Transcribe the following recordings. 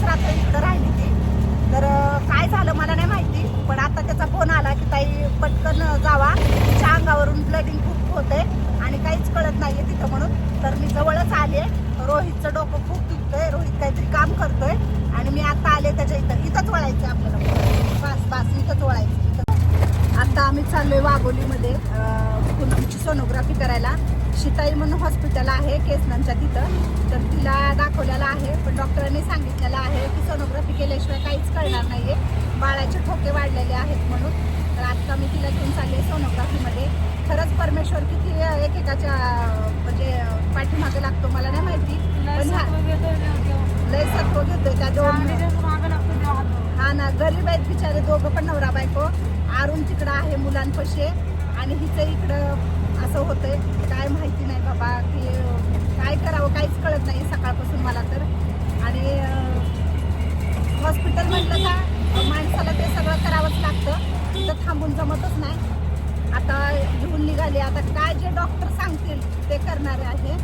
कालच रात्र इकडं राहिली ती. तर काय झालं मला नाही माहिती पण आता त्याचा फोन आला की ताई पटकन जावा. तिच्या अंगावरून ब्लडिंग खूप होते आणि काहीच कळत नाहीये तिथं म्हणून. तर मी जवळच आले रोहितचं डोकं खूप दुखतंय. रोहित काहीतरी काम करतोय. आणि मी आता आले त्याच्या इथं इथंच वळायचं आपल्याला बस बस इथंच वळायचं इथं आता आम्ही चाललोय वाघोलीमध्ये. पूनमची सोनोग्राफी करायला. शिताई म्हणून हॉस्पिटल आहे केसनांच्या तिथं. तर तिला दाखवलेलं आहे पण डॉक्टरांनी सांगितलेलं आहे की सोनोग्राफी केल्याशिवाय काहीच कळणार नाहीये. बाळाचे ठोके वाढलेले आहेत म्हणून. तर आता मी तिला घेऊन चालले सोनोग्राफीमध्ये खरंच परमेश्वर किती एकेकाच्या म्हणजे पाठीमागे लागतो मला नाही माहिती. पण लय सत्व घेतोय त्या दोन? हा ना गरीब आहेत बिचारे दोघं पण नवरा बायको. आरून तिकडं आहे मुलांपाशी आणि हिचं इकडं असं होतंय. काय माहिती नाही बाबा की काय करावं काहीच कळत नाही सकाळपासून मला तर. आणि हॉस्पिटल म्हटलं का माणसाला ते सगळं करावंच लागतं. तिथं थांबून जमतच नाही. आता घेऊन निघाले. आता काय जे डॉक्टर सांगतील ते करणारे आहे.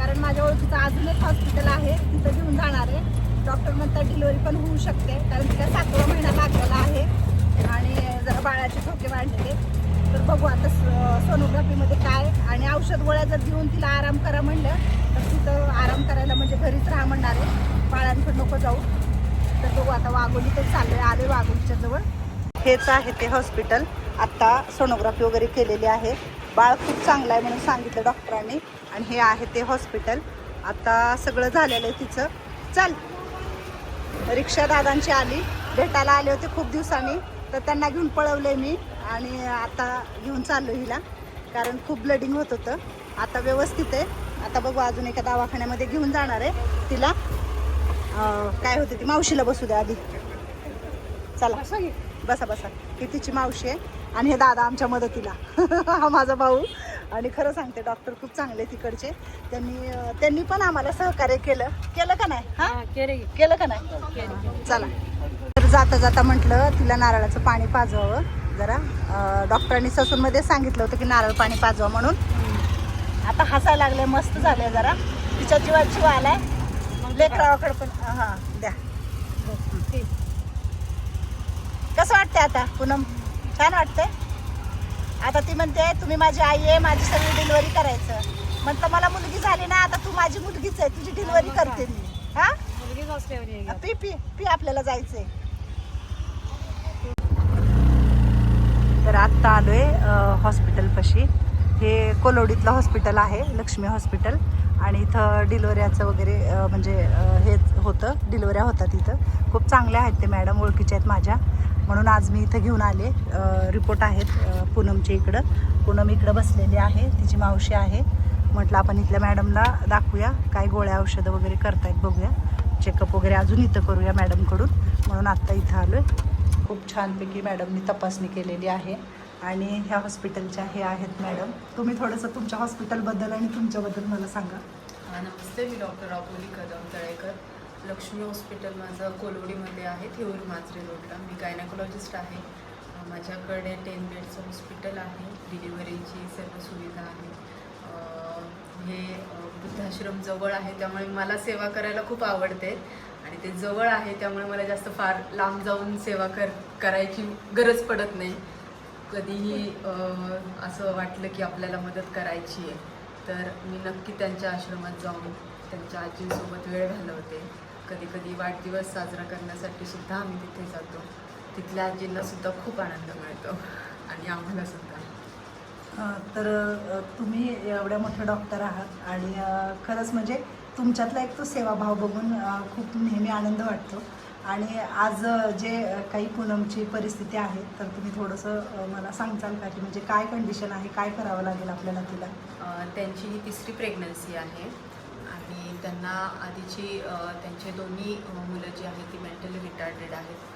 कारण माझ्या ओळखीचं अजून एक हॉस्पिटल आहे तिथं घेऊन जाणार आहे. डॉक्टर म्हणतात डिलिव्हरी पण होऊ शकते कारण तिला सातवा महिना लागलेला आहे आणि जरा बाळाचे ठोके वाढलेले. तर बघू आता स- सोनोग्राफीमध्ये काय आणि औषध गोळ्या जर देऊन तिला आराम करा म्हणलं तर तिथं आराम करायला म्हणजे घरीच राहा म्हणणार आहे. बाळांकडे नको जाऊ. तर बघू आता वाघोली तर चाललं आहे आले वाघोलीच्या जवळ. हेच आहे ते हॉस्पिटल आत्ता सोनोग्राफी वगैरे केलेली आहे. बाळ खूप चांगलं आहे म्हणून सांगितलं डॉक्टरांनी. आणि हे आहे ते हॉस्पिटल. आता सगळं झालेलं आहे तिचं. चल. रिक्षा दादांची आली. भेटायला आले होते खूप दिवसांनी. तर त्यांना घेऊन पळवले मी. आणि आता घेऊन चाललो हिला. कारण खूप ब्लडिंग होत होतं. आता व्यवस्थित आहे. आता बघू अजून एका दवाखान्यामध्ये घेऊन जाणार आहे तिला. काय होते ती मावशीला बसू द्या आधी. चला. बसा बसा. ही तिची मावशी आहे? आणि हे दादा आमच्या मदतीला. हा माझा भाऊ. आणि खरं सांगते डॉक्टर खूप चांगले तिकडचे. त्यांनी त्यांनी पण आम्हाला सहकार्य केलं. केलं का नाही? हा? केलं का. नाही? चला. तर जाता जाता म्हटलं तिला नारळाचं पाणी पाजवावं. जरा डॉक्टरांनी ससूनमध्ये सांगितलं होतं की नारळ पाणी पाजवा म्हणून. आता हसायला लागले मस्त झाले जरा. तिच्या जीवात जीव आलाय. लेकरावाकडे पण हां द्या. कसं वाटतंय आता? पूनम छान वाटतंय? आता ती म्हणते तुम्ही माझी आई आहे माझी सगळी डिलिव्हरी करायचं. म्हटलं मला मुलगी झाली ना आता तू माझी मुलगीच आहे तुझी डिलिव्हरी करते मी. हा? पी पी पी आपल्याला जायचंय. तर आत्ता आलोय हॉस्पिटल पशी. हे कोलोडीतलं हॉस्पिटल आहे लक्ष्मी हॉस्पिटल आणि इथं डिलिव्हऱ्याचं वगैरे म्हणजे अ, हे होतं डिलिव्हऱ्या होतात इथं. खूप चांगल्या आहेत ते मॅडम ओळखीचे आहेत माझ्या. म्हणून आज मी इथं घेऊन आले. रिपोर्ट आहेत पूनमच्या इकडं. पूनम इकडं बसलेली आहे तिची मावशी आहे. म्हटलं आपण इथल्या मॅडमला दाखवूया काय गोळ्या औषधं वगैरे करतायत बघूया. चेकअप वगैरे अजून इथं करूया मॅडमकडून. म्हणून आत्ता इथं आलो आहे खूप छानपैकी मॅडमनी तपासणी केलेली आहे. आणि ह्या हॉस्पिटलच्या हे आहेत मॅडम. तुम्ही थोडंसं तुमच्या हॉस्पिटलबद्दल आणि तुमच्याबद्दल मला सांगा. नमस्ते मी डॉक्टर राहुली कदम तळेकर. लक्ष्मी हॉस्पिटल माझं कोलवडीमध्ये आहे थेऊर माजरे रोडला. मी गायनाकोलॉजिस्ट आहे. माझ्याकडे टेन बेडचं हॉस्पिटल आहे. डिलिव्हरीची सर्व सुविधा आहे. हे वृद्धाश्रम जवळ आहे त्यामुळे मला सेवा करायला खूप आवडते. आणि ते जवळ आहे त्यामुळे मला जास्त फार लांब जाऊन सेवा कर करायची गरज पडत नाही. कधीही असं वाटलं की आपल्याला मदत करायची आहे तर मी नक्की त्यांच्या आश्रमात जाऊन त्यांच्या आजींसोबत वेळ घालवते. कधी कधी वाढदिवस साजरा करण्यासाठी सुद्धा आम्ही तिथे जातो. तिथल्या आजींना सुद्धा खूप आनंद मिळतो आणि आम्हाला सुद्धा. तर तुम्ही एवढ्या मोठे डॉक्टर आहात आणि खरंच म्हणजे तुमच्यातला एक तो सेवाभाव बघून खूप नेहमी आनंद वाटतो. आणि आज जे काही पूनमची परिस्थिती आहे तर तुम्ही थोडंसं मला सांगचाल का की म्हणजे काय कंडिशन आहे काय करावं लागेल आपल्याला तिला? त्यांची ही तिसरी प्रेग्नन्सी आहे. त्यांना आधीची त्यांचे दोन्ही मुलं जी आहेत ती मेंटली रिटार्डेड आहेत.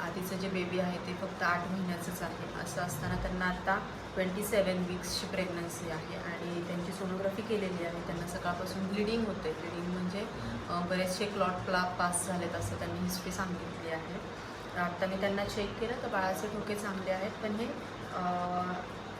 आधीचं जे बेबी आहे ते फक्त आठ महिन्याचंच आहे. असं असताना त्यांना आता ट्वेंटी सेवन वीक्सची प्रेग्नन्सी आहे आणि त्यांची सोनोग्राफी केलेली आहे. त्यांना सकाळपासून ब्लिडिंग होते ब्लिडिंग म्हणजे बरेचसे क्लॉट क्ला पास झालेत असं त्यांनी हिस्ट्री सांगितली आहे. आत्ता आता मी त्यांना चेक केलं तर बाळाचे ठोके चांगले आहेत. पण हे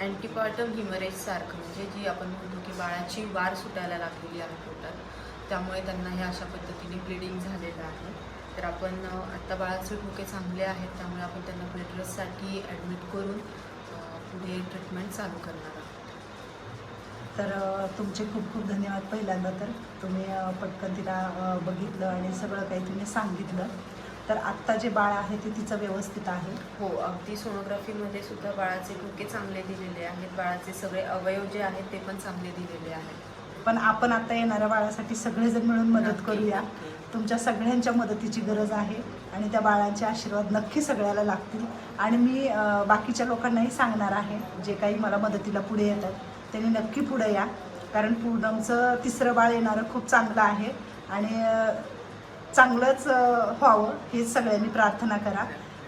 अँटीपार्टम हिमरेजसारखं म्हणजे जी आपण म्हणतो की बाळाची वार सुटायला लागलेली आहे पोटात त्यामुळे त्यांना हे अशा पद्धतीने ब्लिडिंग झालेलं आहे. तर आपण आत्ता बाळाचे ठोके चांगले आहेत त्यामुळे आपण त्यांना बेड ॲडमिट करून पुढे ट्रीटमेंट चालू करणार आहोत. तर तुमचे खूप खूप धन्यवाद पहिल्यांदा तर. तुम्ही पटकन तिला बघितलं आणि सगळं काही तुम्ही सांगितलं. तर आत्ता जे बाळ आहे ते तिचं व्यवस्थित आहे? हो अगदी सोनोग्राफीमध्ये सुद्धा बाळाचे ठोके चांगले दिलेले आहेत. बाळाचे सगळे अवयव जे आहेत ते पण चांगले दिलेले आहेत. पण आपण आता येणाऱ्या बाळासाठी सगळेजण मिळून मदत करूया. तुमच्या सगळ्यांच्या मदतीची गरज आहे आणि त्या बाळांचे आशीर्वाद नक्की सगळ्याला लागतील. आणि मी बाकीच्या लोकांनाही सांगणार आहे जे काही मला मदतीला पुढे येतात त्यांनी नक्की पुढे या. कारण पूनमचं तिसरं बाळ येणारं खूप चांगलं आहे. आणि चांगलंच व्हावं हेच सगळ्यांनी प्रार्थना करा.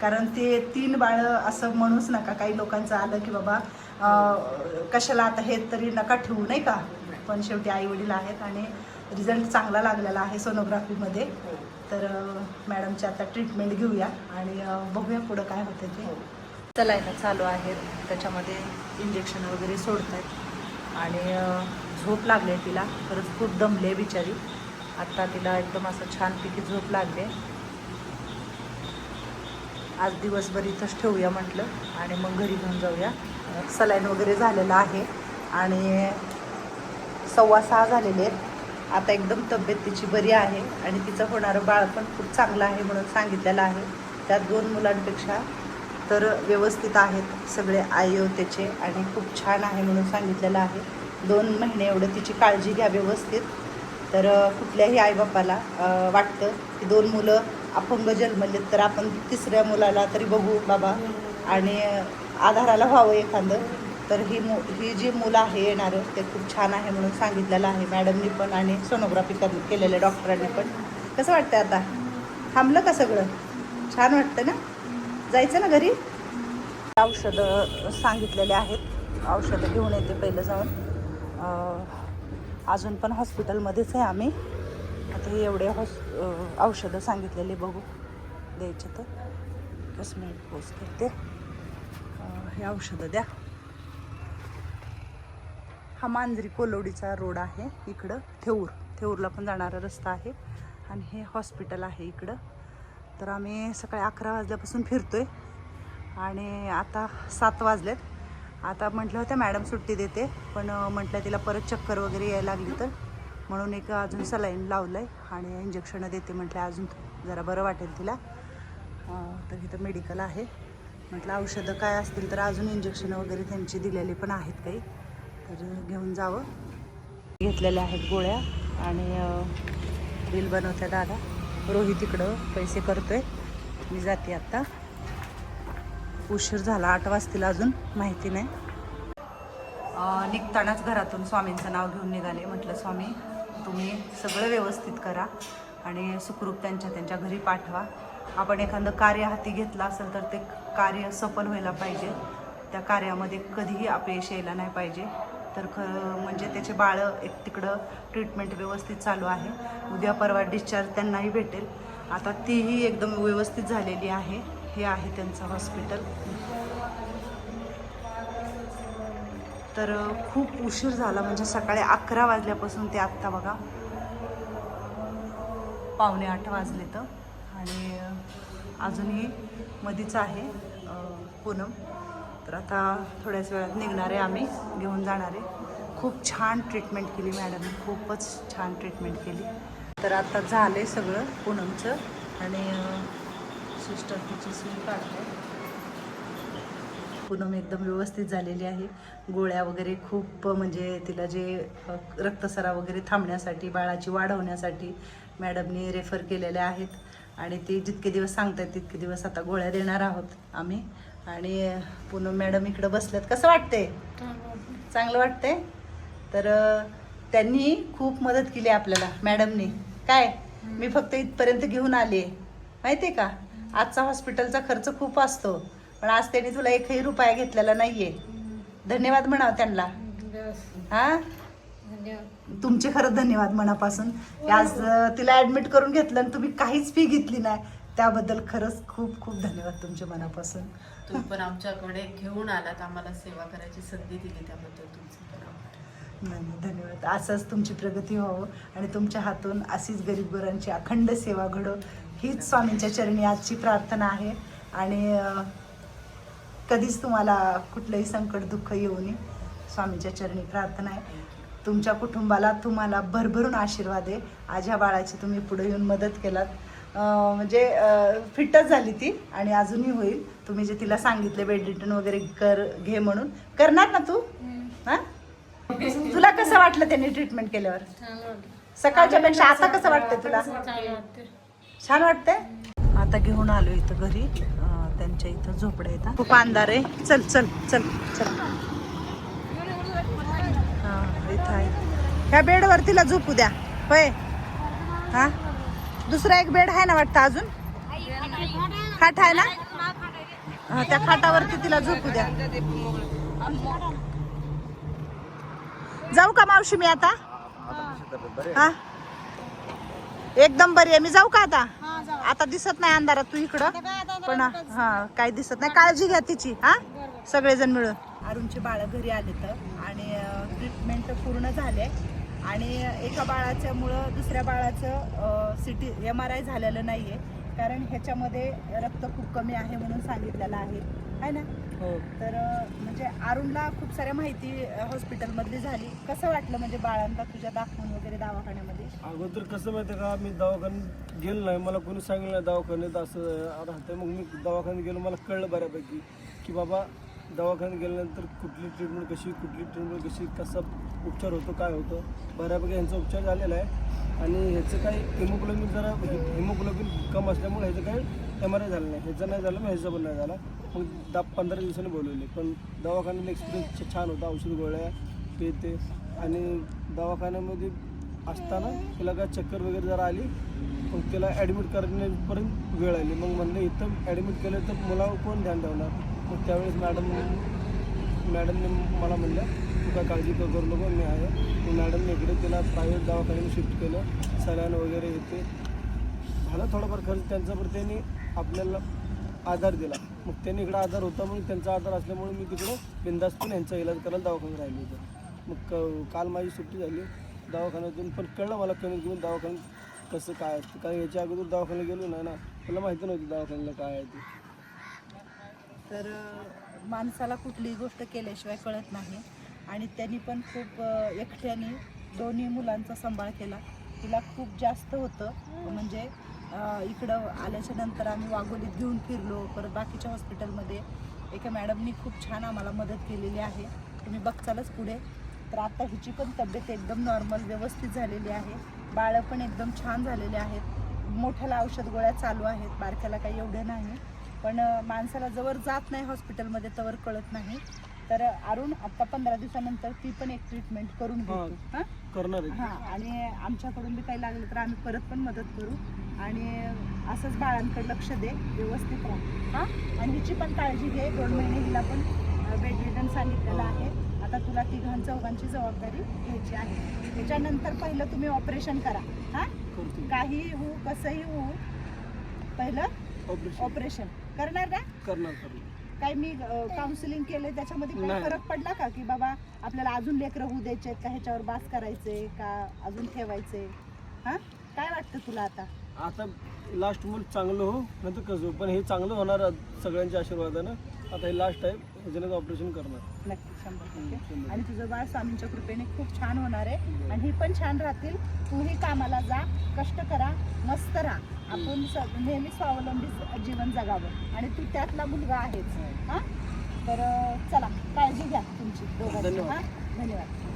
कारण ते तीन बाळं असं म्हणूच नका काही लोकांचं आलं की बाबा कशाला आता हे तरी नका ठेवू नाही का? पण शेवटी आई वडील आहेत आणि रिझल्ट चांगला लागलेला आहे सोनोग्राफीमध्ये. तर मॅडमची आता ट्रीटमेंट घेऊया आणि बघूया पुढं काय होतं ते. हो चालू आहेत. त्याच्यामध्ये इंजेक्शन वगैरे सोडत आहेत आणि झोप लागली तिला. खरंच खूप दमले बिचारी. आत्ता तिला एकदम असं छानपैकी झोप लागले आज दिवसभर इथंच ठेवूया म्हटलं आणि मग घरी घेऊन जाऊया. सलाईन वगैरे झालेलं आहे आणि सव्वा सहा झालेले आहेत. आता एकदम तब्येत तिची बरी आहे आणि तिचं होणारं बाळ पण खूप चांगलं आहे म्हणून सांगितलेलं आहे. त्या दोन मुलांपेक्षा तर व्यवस्थित आहेत सगळे आई त्याचे आणि खूप छान आहे म्हणून सांगितलेलं आहे. दोन महिने एवढं तिची काळजी घ्या व्यवस्थित. तर कुठल्याही आईबापाला वाटतं की दोन मुलं अपंग जन्मलेत तर आपण तिसऱ्या मुलाला तरी बघू बाबा. आणि आधाराला व्हावं एखादं. तर ही मु ही जी मुलं आहे येणारं ते खूप छान आहे म्हणून सांगितलेलं आहे मॅडमनी पण आणि सोनोग्राफी कर केलेल्या डॉक्टरांनी पण. कसं वाटतं आता? थांबलं का सगळं? छान वाटतं ना? जायचं ना घरी? औषधं सांगितलेले आहेत. औषधं घेऊन येते पहिलं जाऊन. अजून पण हॉस्पिटलमध्येच आहे आम्ही. आता हे एवढे हॉस औषधं सांगितलेले बघू. द्यायचे तर. कसं मिनिट पोच करते. हे औषधं द्या. हा मांजरी कोलोडीचा रोड आहे इकडं. थेऊर. थेऊरला पण जाणारा रस्ता आहे. आणि हे हॉस्पिटल आहे इकडं. तर आम्ही सकाळी अकरा वाजल्यापासून फिरतो आहे आणि आता सात वाजलेत. आता म्हटलं होतं मॅडम सुट्टी देते पण म्हटलं तिला परत चक्कर वगैरे यायला लागली तर. म्हणून एक अजून सलाईन लावलं आहे आणि इंजेक्शनं देते म्हटलं अजून जरा बरं वाटेल तिला. तर इथं मेडिकल आहे. म्हटलं औषधं काय असतील तर अजून इंजेक्शनं वगैरे त्यांची दिलेली पण आहेत काही. तर घेऊन जावं. घेतलेल्या आहेत गोळ्या आणि अं, बिल बनवत्या दादा. रोहित इकडं पैसे करतोय. मी जाते आत्ता उशीर झाला आठ वाजतील अजून माहिती नाही. निघतानाच घरातून स्वामींचं नाव घेऊन निघाले. म्हटलं स्वामी तुम्ही सगळं व्यवस्थित करा आणि सुखरूप त्यांच्या त्यांच्या घरी पाठवा. आपण एखादं कार्य हाती घेतलं असेल तर ते कार्य सफल व्हायला पाहिजे. त्या कार्यामध्ये कधीही अपयश यायला नाही पाहिजे. तर खरं म्हणजे त्याचे बाळं एक तिकडं ट्रीटमेंट व्यवस्थित चालू आहे. उद्या परवा डिस्चार्ज त्यांनाही भेटेल. आता तीही एकदम व्यवस्थित झालेली आहे. हे आहे त्यांचं हॉस्पिटल. तर खूप उशीर झाला म्हणजे सकाळी अकरा वाजल्यापासून ते आत्ता बघा. पावणे आठ वाजले तर. आणि अजूनही मधीच आहे पूनम. तर आता थोड्याच वेळात निघणार आहे आम्ही घेऊन जाणार. आहे खूप छान ट्रीटमेंट केली मॅडमने खूपच छान ट्रीटमेंट केली. तर आता झालं आहे सगळं पूनमचं. आणि सिस्टर तिची सून काढते. पूनम एकदम व्यवस्थित झालेली आहे. गोळ्या वगैरे खूप म्हणजे तिला जे अ, रक्तसरा वगैरे थांबण्यासाठी बाळाची वाढ होण्यासाठी मॅडमनी रेफर केलेल्या आहेत. आणि ते जितके दिवस सांगतात तितके दिवस आता गोळ्या देणार आहोत आम्ही. आणि पूनम मॅडम इकडं बसल्यात. कसं वाटतंय? चांगलं वाटतंय? तर त्यांनी खूप मदत केली आपल्याला मॅडमने. काय? मी फक्त इथपर्यंत घेऊन आले माहिती आहे का? आजचा हॉस्पिटलचा खर्च खूप असतो. पण आज त्यांनी तुला एकही रुपया घेतलेला नाहीये. धन्यवाद म्हणाव त्यांना. हा? तुमचे खरंच धन्यवाद मनापासून. की आज तिला ऍडमिट करून घेतलं आणि तुम्ही काहीच फी घेतली नाही. त्याबद्दल खरंच खूप खूप धन्यवाद तुमच्या मनापासून. तुम्ही पण आमच्याकडे घेऊन आलात. आम्हाला सेवा करायची संधी दिली त्याबद्दल तुमचं नाही, धन्यवाद. असंच तुमची प्रगती व्हावं आणि तुमच्या हातून अशीच गरीब गोरांची अखंड सेवा घडो. हीच स्वामींच्या चरणी आजची प्रार्थना आहे. आणि कधीच तुम्हाला कुठलंही संकट दुःख येऊ नये. स्वामींच्या चरणी प्रार्थना आहे. तुमच्या कुटुंबाला तुम्हाला भरभरून आशीर्वाद आहे. आज ह्या बाळाची तुम्ही पुढे येऊन मदत केलात. म्हणजे फिटच झाली ती आणि अजूनही होईल. तुम्ही जे तिला सांगितले बेड रिटर्न वगैरे कर घे म्हणून. करणार ना तू? हा? तुला कसं वाटलं त्यांनी ट्रीटमेंट केल्यावर? सकाळच्या पेक्षा आता कसं वाटतंय तुला? छान वाटतंय. आता घेऊन आलो इथं घरी. त्यांच्या इथं झोपड्या येतात खूप अंधार आहे. चल चल चल चल. हां इथं आहे. ह्या बेडवर तिला झोपू द्या. होय. हा? दुसरा एक बेड आहे ना वाटतं अजून? खाट आहे ना? हा त्या खाटावरती तिला झोपू द्या. जाऊ का मावशी मी आता? हा? एकदम बरी आहे. मी जाऊ का आता? आता दिसत नाही अंधारात तू इकडं. पण हा काही दिसत नाही. काळजी घ्या तिची हा? सगळेजण मिळून. अरुणचे बाळ घरी आले तर. आणि ट्रीटमेंट पूर्ण झाले. आणि एका बाळाच्यामुळं दुसऱ्या बाळाचं सिटी एम आर आय झालेलं नाहीये. कारण ह्याच्यामध्ये रक्त खूप कमी आहे म्हणून सांगितलेलं आहे. है ना? तर अं, म्हणजे अरुणला खूप साऱ्या माहिती हॉस्पिटलमधली झाली. कसं वाटलं म्हणजे बाळांना तुझ्या दाखवून वगैरे दवाखान्यामध्ये? अगोदर कसं माहिती का मी दवाखान्यात गेलो नाही. मला कोणी सांगितलं नाही दवाखान्यात असं राहतं मग मी दवाखान्यात गेलो. मला कळलं बऱ्यापैकी की बाबा दवाखान्यात गेल्यानंतर कुठली ट्रीटमेंट कशी कुठली ट्रीटमेंट कशी कसा उपचार होतो काय होतं. बऱ्यापैकी ह्यांचा उपचार झालेला आहे. आणि ह्याचं काही हिमोग्लोबिन जरा हिमोग्लोबिन कम असल्यामुळे ह्याचं काही एम आर आय झालं नाही. ह्याचं नाही झालं मग ह्याचं पण नाही झाला. मग दहा पंधरा दिवसांनी बोलवले. पण दवाखान्यात एक्सपिरियन्स छान होता. औषध गोळ्या ते ते. आणि दवाखान्यामध्ये असताना तिला काय चक्कर वगैरे जरा आली मग तिला ॲडमिट करण्यापर्यंत वेळ आली. मग म्हणलं इथं ॲडमिट केलं तर मुलावर कोण ध्यान ठेवणार मग त्यावेळेस मॅडम मॅडमने मला म्हणलं तू काय काळजी क- करू नको? मी आहे. मग मॅडमने इकडे तिला प्रायव्हेट दवाखान्यात शिफ्ट केलं. सलाईन वगैरे येते. झालं थोडंफार खर्च. त्यांच्यावर पण त्यांनी आपल्याला आधार दिला. मग त्यांनी इकडं आधार होता म्हणून त्यांचा आधार असल्यामुळे मी तिकडे बिंदास्तून यांचा इलाज करायला दवाखान्यात राहिलो होतो. मग क- काल माझी सुट्टी झाली. दवाखान्यातून पण कळलं मला कमी घेऊन दवाखान्यात कसं काय असतं. कारण याच्या अगोदर दवाखान्यात गेलो नाही ना. मला माहिती नव्हती दवाखान्याला काय आहे ते. तर माणसाला कुठलीही गोष्ट केल्याशिवाय कळत नाही. आणि त्यांनी पण खूप एकट्याने दोन्ही मुलांचा सांभाळ केला. तिला खूप जास्त होतं. म्हणजे इकडं आल्याच्यानंतर आम्ही वाघोलीत घेऊन फिरलो. परत बाकीच्या हॉस्पिटलमध्ये एका मॅडमनी खूप छान आम्हाला मदत केलेली आहे. तुम्ही बघचालच पुढे. तर आता हिची पण तब्येत एकदम नॉर्मल व्यवस्थित झालेली आहे. बाळं पण एकदम छान झालेले आहेत. मोठ्याला औषध गोळ्या चालू आहेत. बारक्याला काही एवढं नाही. पण माणसाला जवळ जात नाही हॉस्पिटलमध्ये तवर कळत नाही. तर अरुण आता पंधरा दिवसानंतर ती पण एक ट्रीटमेंट करून घेतो. हां? करणार हां आणि आमच्याकडून बी काही लागलं तर आम्ही परत पण मदत करू. आणि असंच बाळांकडे लक्ष दे व्यवस्थित राहा. हां? आणि हिची पण काळजी घे दोन महिने हिला पण बेड रिटर्न सांगितलेलं आहे. आता तुला तिघां चौघांची जबाबदारी घ्यायची आहे. त्याच्यानंतर पहिलं तुम्ही ऑपरेशन करा. हां? काही होऊ कसंही होऊ पहिलं ऑपरेशन करणार ना करणार काही मी काउन्सिलिंग केले त्याच्यामध्ये काही. फरक पडला का? की बाबा आपल्याला अजून लेकरं होऊ द्यायचे का ह्याच्यावर बास करायचे का अजून ठेवायचे हा? काय वाटतं तुला आता? आता लास्ट मूल चांगलं हो नंतर कसं हो. पण हे चांगलं होणार सगळ्यांच्या आशीर्वादानं. आता हे लास्ट आहे ऑपरेशन करणार. नक्की शंभर टक्के. आणि तुझं बाळ स्वामींच्या कृपेने खूप छान होणार आहे. आणि ही पण छान राहतील. तूही कामाला जा कष्ट करा मस्त राहा. आपण स- नेहमी स्वावलंबी जीवन जगावं. आणि तू त्यातला मुलगा आहेच हा. तर अं, चला काळजी घ्या तुमची दोघांची. धन्यवाद. हा? धन्यवाद.